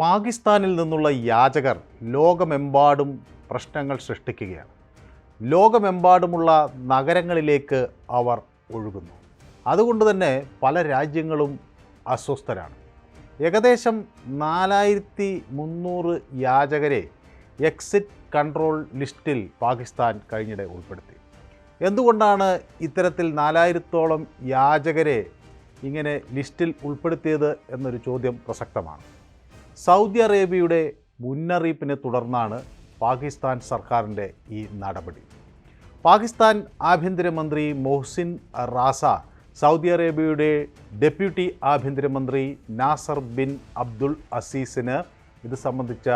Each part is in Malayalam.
പാകിസ്ഥാനിൽ നിന്നുള്ള യാചകർ ലോകമെമ്പാടും പ്രശ്നങ്ങൾ സൃഷ്ടിക്കുകയാണ്. ലോകമെമ്പാടുമുള്ള നഗരങ്ങളിലേക്ക് അവർ ഒഴുകുന്നു. അതുകൊണ്ട് തന്നെ പല രാജ്യങ്ങളും അസ്വസ്ഥരാണ്. ഏകദേശം നാലായിരത്തി മുന്നൂറ് യാചകരെ എക്സിറ്റ് കൺട്രോൾ ലിസ്റ്റിൽ പാകിസ്ഥാൻ കഴിഞ്ഞിടെ ഉൾപ്പെടുത്തി. എന്തുകൊണ്ടാണ് ഇത്തരത്തിൽ നാലായിരത്തോളം യാചകരെ ഇങ്ങനെ ലിസ്റ്റിൽ ഉൾപ്പെടുത്തിയത് എന്നൊരു ചോദ്യം പ്രസക്തമാണ്. സൗദി അറേബ്യയുടെ മുന്നറിയിപ്പിനെ തുടർന്നാണ് പാകിസ്ഥാൻ സർക്കാരിന്റെ ഈ നടപടി. പാകിസ്ഥാൻ ആഭ്യന്തരമന്ത്രി മൊഹ്സിൻ റാസ സൗദി അറേബ്യയുടെ ഡെപ്യൂട്ടി ആഭ്യന്തരമന്ത്രി നാസർ ബിൻ അബ്ദുൾ അസീസിന് ഇത് സംബന്ധിച്ച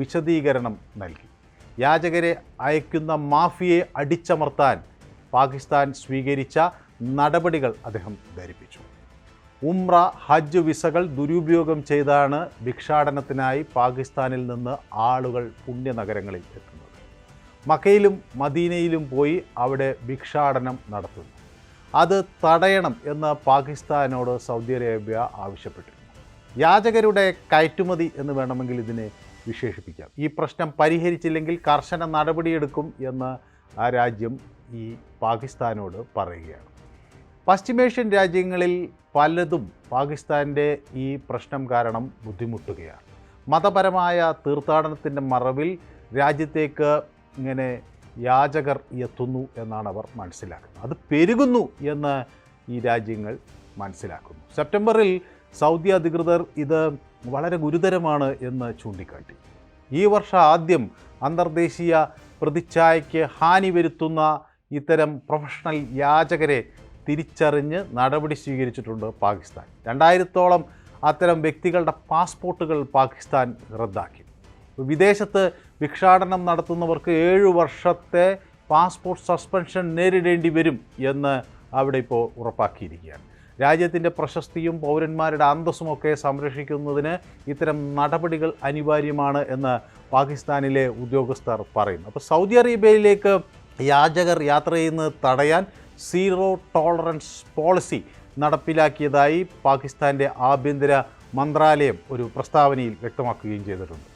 വിശദീകരണം നൽകി. യാചകരെ അയക്കുന്ന മാഫിയെ അടിച്ചമർത്താൻ പാകിസ്ഥാൻ സ്വീകരിച്ച നടപടികൾ അദ്ദേഹം ധരിപ്പിച്ചു. ഉംറ ഹജ്ജ് വിസകൾ ദുരുപയോഗം ചെയ്താണ് ഭിക്ഷാടനത്തിനായി പാകിസ്ഥാനിൽ നിന്ന് ആളുകൾ പുണ്യ നഗരങ്ങളിൽ എത്തുന്നത്. മക്കയിലും മദീനയിലും പോയി അവിടെ ഭിക്ഷാടനം നടത്തുന്നു. അത് തടയണം എന്ന് പാകിസ്ഥാനോട് സൗദി അറേബ്യ ആവശ്യപ്പെട്ടിരുന്നു. യാചകരുടെ കയറ്റുമതി എന്ന് വേണമെങ്കിൽ ഇതിനെ വിശേഷിപ്പിക്കാം. ഈ പ്രശ്നം പരിഹരിച്ചില്ലെങ്കിൽ കർശന നടപടിയെടുക്കും എന്ന് ആ രാജ്യം ഈ പാകിസ്ഥാനോട് പറയുകയാണ്. പശ്ചിമേഷ്യൻ രാജ്യങ്ങളിൽ പലതും പാകിസ്ഥാന്റെ ഈ പ്രശ്നം കാരണം ബുദ്ധിമുട്ടുകയാണ്. മതപരമായ തീർത്ഥാടനത്തിന്റെ മറവിൽ രാജ്യത്തേക്ക് ഇങ്ങനെ യാചകർ എത്തുന്നു എന്നാണ് അവർ മനസ്സിലാക്കുന്നത്. അത് പെരുകുന്നു എന്ന് ഈ രാജ്യങ്ങൾ മനസ്സിലാക്കുന്നു. സെപ്റ്റംബറിൽ സൗദി അധികൃതർ ഇത് വളരെ ഗുരുതരമാണ് എന്ന് ചൂണ്ടിക്കാട്ടി. ഈ വർഷം ആദ്യം അന്തർദേശീയ പ്രതിച്ഛായയ്ക്ക് ഹാനി വരുത്തുന്ന ഇത്തരം പ്രൊഫഷണൽ യാചകരെ തിരിച്ചറിഞ്ഞ് നടപടി സ്വീകരിച്ചിട്ടുണ്ട് പാകിസ്ഥാൻ. രണ്ടായിരത്തോളം അത്തരം വ്യക്തികളുടെ പാസ്പോർട്ടുകൾ പാകിസ്ഥാൻ റദ്ദാക്കി. വിദേശത്ത് ഭിക്ഷാടനം നടത്തുന്നവർക്ക് ഏഴു വർഷത്തെ പാസ്പോർട്ട് സസ്പെൻഷൻ നേരിടേണ്ടി വരും എന്ന് അവിടെ ഇപ്പോൾ ഉറപ്പാക്കിയിരിക്കുകയാണ്. രാജ്യത്തിന്റെ പ്രശസ്തിയും പൗരന്മാരുടെ അന്തസ്സുമൊക്കെ സംരക്ഷിക്കുന്നതിന് ഇത്തരം നടപടികൾ അനിവാര്യമാണ് എന്ന് പാകിസ്ഥാനിലെ ഉദ്യോഗസ്ഥർ പറയുന്നു. അപ്പോൾ സൗദി അറേബ്യയിലേക്ക് യാചകർ യാത്ര ചെയ്യുന്നത് തടയാൻ സീറോ ടോളറൻസ് പോളിസി നടപ്പിലാക്കിയതായി പാകിസ്ഥാന്റെ ആഭ്യന്തര മന്ത്രാലയം ഒരു പ്രസ്താവനയിൽ വ്യക്തമാക്കുകയും ചെയ്തിട്ടുണ്ട്.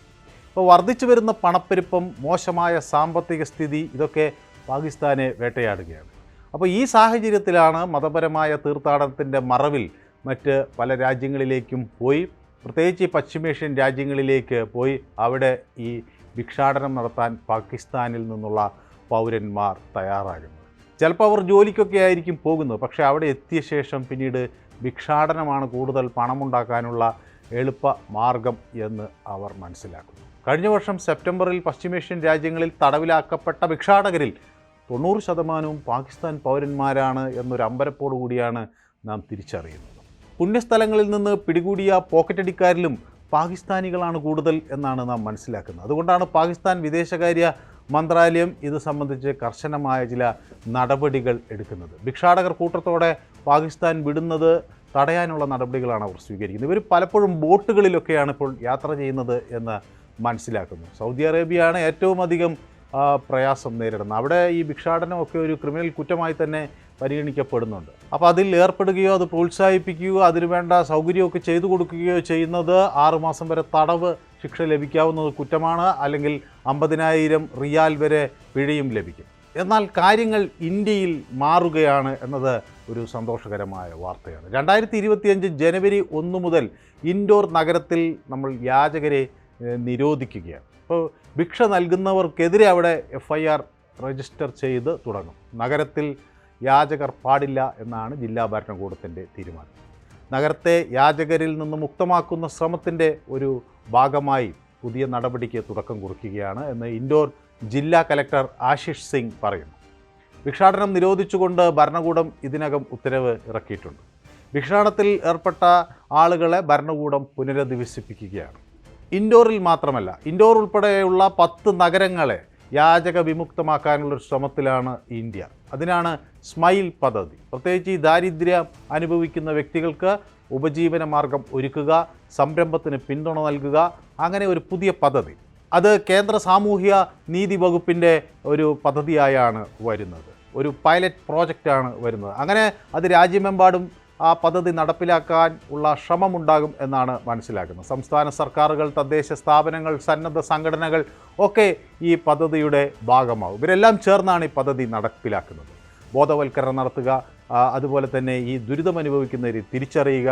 അപ്പോൾ വർദ്ധിച്ചു വരുന്ന പണപ്പെരുപ്പം മോശമായ സാമ്പത്തിക സ്ഥിതി ഇതൊക്കെ പാകിസ്ഥാനെ വേട്ടയാടുകയാണ്. അപ്പോൾ ഈ സാഹചര്യത്തിലാണ് മതപരമായ തീർത്ഥാടനത്തിന്റെ മറവിൽ മറ്റ് പല രാജ്യങ്ങളിലേക്കും പോയി പ്രത്യേകിച്ച് പശ്ചിമേഷ്യൻ രാജ്യങ്ങളിലേക്ക് പോയി അവിടെ ഈ ഭിക്ഷാടനം നടത്താൻ പാകിസ്ഥാനിൽ നിന്നുള്ള പൗരന്മാർ തയ്യാറാകുന്നത്. ചിലപ്പോൾ അവർ ജോലിക്കൊക്കെ ആയിരിക്കും പോകുന്നത്. പക്ഷേ അവിടെ എത്തിയ ശേഷം പിന്നീട് ഭിക്ഷാടനമാണ് കൂടുതൽ പണമുണ്ടാക്കാനുള്ള എളുപ്പ മാർഗം എന്ന് അവർ മനസ്സിലാക്കുന്നു. കഴിഞ്ഞ വർഷം സെപ്റ്റംബറിൽ പശ്ചിമേഷ്യൻ രാജ്യങ്ങളിൽ തടവിലാക്കപ്പെട്ട ഭിക്ഷാടകരിൽ തൊണ്ണൂറ് ശതമാനവും പാകിസ്ഥാൻ പൗരന്മാരാണ് എന്നൊരു അമ്പരപ്പോടു കൂടിയാണ് നാം തിരിച്ചറിയുന്നത്. പുണ്യസ്ഥലങ്ങളിൽ നിന്ന് പിടികൂടിയ പോക്കറ്റടിക്കാരിലും പാകിസ്ഥാനികളാണ് കൂടുതൽ എന്നാണ് നാം മനസ്സിലാക്കുന്നത്. അതുകൊണ്ടാണ് പാകിസ്ഥാൻ വിദേശകാര്യ മന്ത്രാലയം ഇത് സംബന്ധിച്ച് കർശനമായ ചില നടപടികൾ എടുക്കുന്നത്. ഭിക്ഷാടകർ കൂട്ടത്തോടെ പാകിസ്ഥാൻ വിടുന്നത് തടയാനുള്ള നടപടികളാണ് അവർ സ്വീകരിക്കുന്നത്. ഇവർ പലപ്പോഴും ബോട്ടുകളിലൊക്കെയാണ് ഇപ്പോൾ യാത്ര ചെയ്യുന്നത് എന്ന് മനസ്സിലാക്കുന്നു. സൗദി അറേബ്യയാണ് ഏറ്റവും അധികം പ്രയാസം നേരിടുന്നത്. അവിടെ ഈ ഭിക്ഷാടനമൊക്കെ ഒരു ക്രിമിനൽ കുറ്റമായി തന്നെ പരിഗണിക്കപ്പെടുന്നുണ്ട്. അപ്പോൾ അതിൽ ഏർപ്പെടുകയോ അത് പ്രോത്സാഹിപ്പിക്കുകയോ അതിന് വേണ്ട സൗകര്യമൊക്കെ ചെയ്തു കൊടുക്കുകയോ ചെയ്യുന്നത് ആറുമാസം വരെ തടവ് ശിക്ഷ ലഭിക്കാവുന്നത് കുറ്റമാണ്. അല്ലെങ്കിൽ അമ്പതിനായിരം റിയാൽ വരെ പിഴയും ലഭിക്കും. എന്നാൽ കാര്യങ്ങൾ ഇന്ത്യയിൽ മാറുകയാണ് എന്നത് ഒരു സന്തോഷകരമായ വാർത്തയാണ്. രണ്ടായിരത്തി ഇരുപത്തിയഞ്ച് ജനുവരി ഒന്ന് മുതൽ ഇൻഡോർ നഗരത്തിൽ നമ്മൾ യാചകരെ നിരോധിക്കുകയാണ്. അപ്പോൾ ഭിക്ഷ നൽകുന്നവർക്കെതിരെ അവിടെ എഫ് ഐ ആർ രജിസ്റ്റർ ചെയ്ത് തുടങ്ങും. നഗരത്തിൽ യാചകർ പാടില്ല എന്നാണ് ജില്ലാ ഭരണകൂടത്തിന്റെ തീരുമാനം. നഗരത്തെ യാചകരിൽ നിന്ന് മുക്തമാക്കുന്ന ശ്രമത്തിന്റെ ഒരു ഭാഗമായി പുതിയ നടപടിക്ക് തുടക്കം കുറിക്കുകയാണ് എന്ന് ഇൻഡോർ ജില്ലാ കലക്ടർ ആശിഷ് സിംഗ് പറയുന്നു. ഭിക്ഷാടനം നിരോധിച്ചുകൊണ്ട് ഭരണകൂടം ഇതിനകം ഉത്തരവ് ഇറക്കിയിട്ടുണ്ട്. ഭിക്ഷാടനത്തിൽ ഏർപ്പെട്ട ആളുകളെ ഭരണകൂടം പുനരധിവസിപ്പിക്കുകയാണ്. ഇൻഡോറിൽ മാത്രമല്ല ഇൻഡോർ ഉൾപ്പെടെയുള്ള പത്ത് നഗരങ്ങളെ യാചക വിമുക്തമാക്കാനുള്ളൊരു ശ്രമത്തിലാണ് ഇന്ത്യ. അതിനാണ് സ്മൈൽ പദ്ധതി. പ്രത്യേകിച്ച് ഈ ദാരിദ്ര്യം അനുഭവിക്കുന്ന വ്യക്തികൾക്ക് ഉപജീവന മാർഗം ഒരുക്കുക സംരംഭത്തിന് പിന്തുണ നൽകുക അങ്ങനെ ഒരു പുതിയ പദ്ധതി. അത് കേന്ദ്ര സാമൂഹ്യ നീതി വകുപ്പിന്റെ ഒരു പദ്ധതിയായാണ് വരുന്നത്. ഒരു പൈലറ്റ് പ്രോജക്റ്റാണ് വരുന്നത്. അങ്ങനെ അത് രാജ്യമെമ്പാടും ആ പദ്ധതി നടപ്പിലാക്കാൻ ഉള്ള ശ്രമമുണ്ടാകും എന്നാണ് മനസ്സിലാക്കുന്നത്. സംസ്ഥാന സർക്കാരുകൾ തദ്ദേശ സ്ഥാപനങ്ങൾ സന്നദ്ധ സംഘടനകൾ ഒക്കെ ഈ പദ്ധതിയുടെ ഭാഗമാകും ഇവരെല്ലാം ചേർന്നാണ് ഈ പദ്ധതി നടപ്പിലാക്കുന്നത്. ബോധവൽക്കരണം നടത്തുക അതുപോലെ തന്നെ ഈ ദുരിതം അനുഭവിക്കുന്നവരെ തിരിച്ചറിയുക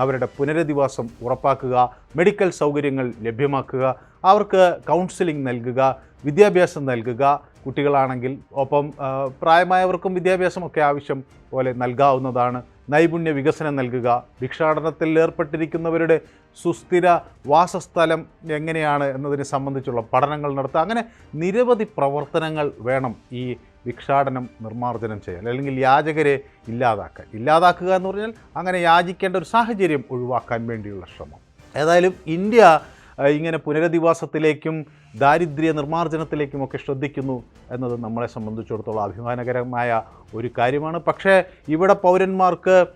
അവരുടെ പുനരധിവാസം ഉറപ്പാക്കുക മെഡിക്കൽ സൗകര്യങ്ങൾ ലഭ്യമാക്കുക അവർക്ക് കൗൺസിലിംഗ് നൽകുക വിദ്യാഭ്യാസം നൽകുക. കുട്ടികളാണെങ്കിൽ ഒപ്പം പ്രായമായവർക്കും വിദ്യാഭ്യാസമൊക്കെ ആവശ്യം പോലെ നൽകാവുന്നതാണ്. നൈപുണ്യ വികസനം നൽകുക. ഭിക്ഷാടനത്തിൽ ഏർപ്പെട്ടിരിക്കുന്നവരുടെ സുസ്ഥിര വാസസ്ഥലം എങ്ങനെയാണ് എന്നതിനെ സംബന്ധിച്ചുള്ള പഠനങ്ങൾ നടത്തുക. അങ്ങനെ നിരവധി പ്രവർത്തനങ്ങൾ വേണം ഈ ഭിക്ഷാടനം നിർമ്മാർജനം ചെയ്യാൻ. അല്ലെങ്കിൽ യാചകരെ ഇല്ലാതാക്കാൻ. ഇല്ലാതാക്കുക എന്ന് പറഞ്ഞാൽ അങ്ങനെ യാചിക്കേണ്ട ഒരു സാഹചര്യം ഒഴിവാക്കാൻ വേണ്ടിയുള്ള ശ്രമം. ഏതായാലും ഇന്ത്യ ഇങ്ങനെ പുനരധിവാസത്തിലേക്കും ദാരിദ്ര്യ നിർമ്മാർജനത്തിലേക്കുമൊക്കെ ശ്രദ്ധിക്കുന്നു എന്നത് നമ്മളെ സംബന്ധിച്ചിടത്തോളം അഭിമാനകരമായ ഒരു കാര്യമാണ്. പക്ഷേ ഇവിടെ പൗരന്മാർക്ക്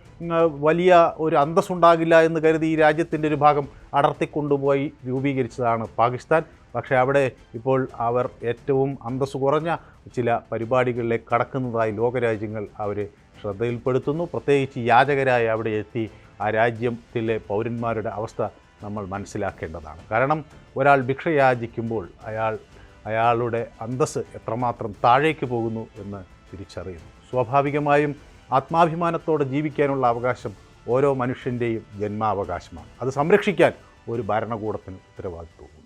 വലിയ ഒരു അന്തസ്സുണ്ടാകില്ല എന്ന് കരുതി ഈ രാജ്യത്തിന്റെ ഒരു ഭാഗം അടർത്തിക്കൊണ്ടുപോയി രൂപീകരിച്ചതാണ് പാകിസ്ഥാൻ. പക്ഷേ അവിടെ ഇപ്പോൾ അവർ ഏറ്റവും അന്തസ്സ് കുറഞ്ഞ ചില പരിപാടികളിലേക്ക് കടക്കുന്നതായി ലോകരാജ്യങ്ങൾ അവർ ശ്രദ്ധയിൽപ്പെടുത്തുന്നു. പ്രത്യേകിച്ച് യാചകരായി അവിടെ എത്തി ആ രാജ്യത്തിലെ പൗരന്മാരുടെ അവസ്ഥ നമ്മൾ മനസ്സിലാക്കേണ്ടതാണ്. കാരണം ഒരാൾ ഭിക്ഷ യാചിക്കുമ്പോൾ അയാൾ അയാളുടെ അന്തസ്സ് എത്രമാത്രം താഴേക്ക് പോകുന്നു എന്ന് തിരിച്ചറിയുന്നു. സ്വാഭാവികമായും ആത്മാഭിമാനത്തോടെ ജീവിക്കാനുള്ള അവകാശം ഓരോ മനുഷ്യന്റെയും ജന്മാവകാശമാണ്. അത് സംരക്ഷിക്കാൻ ഒരു ഭരണകൂടത്തിന് ഉത്തരവാദിത്വം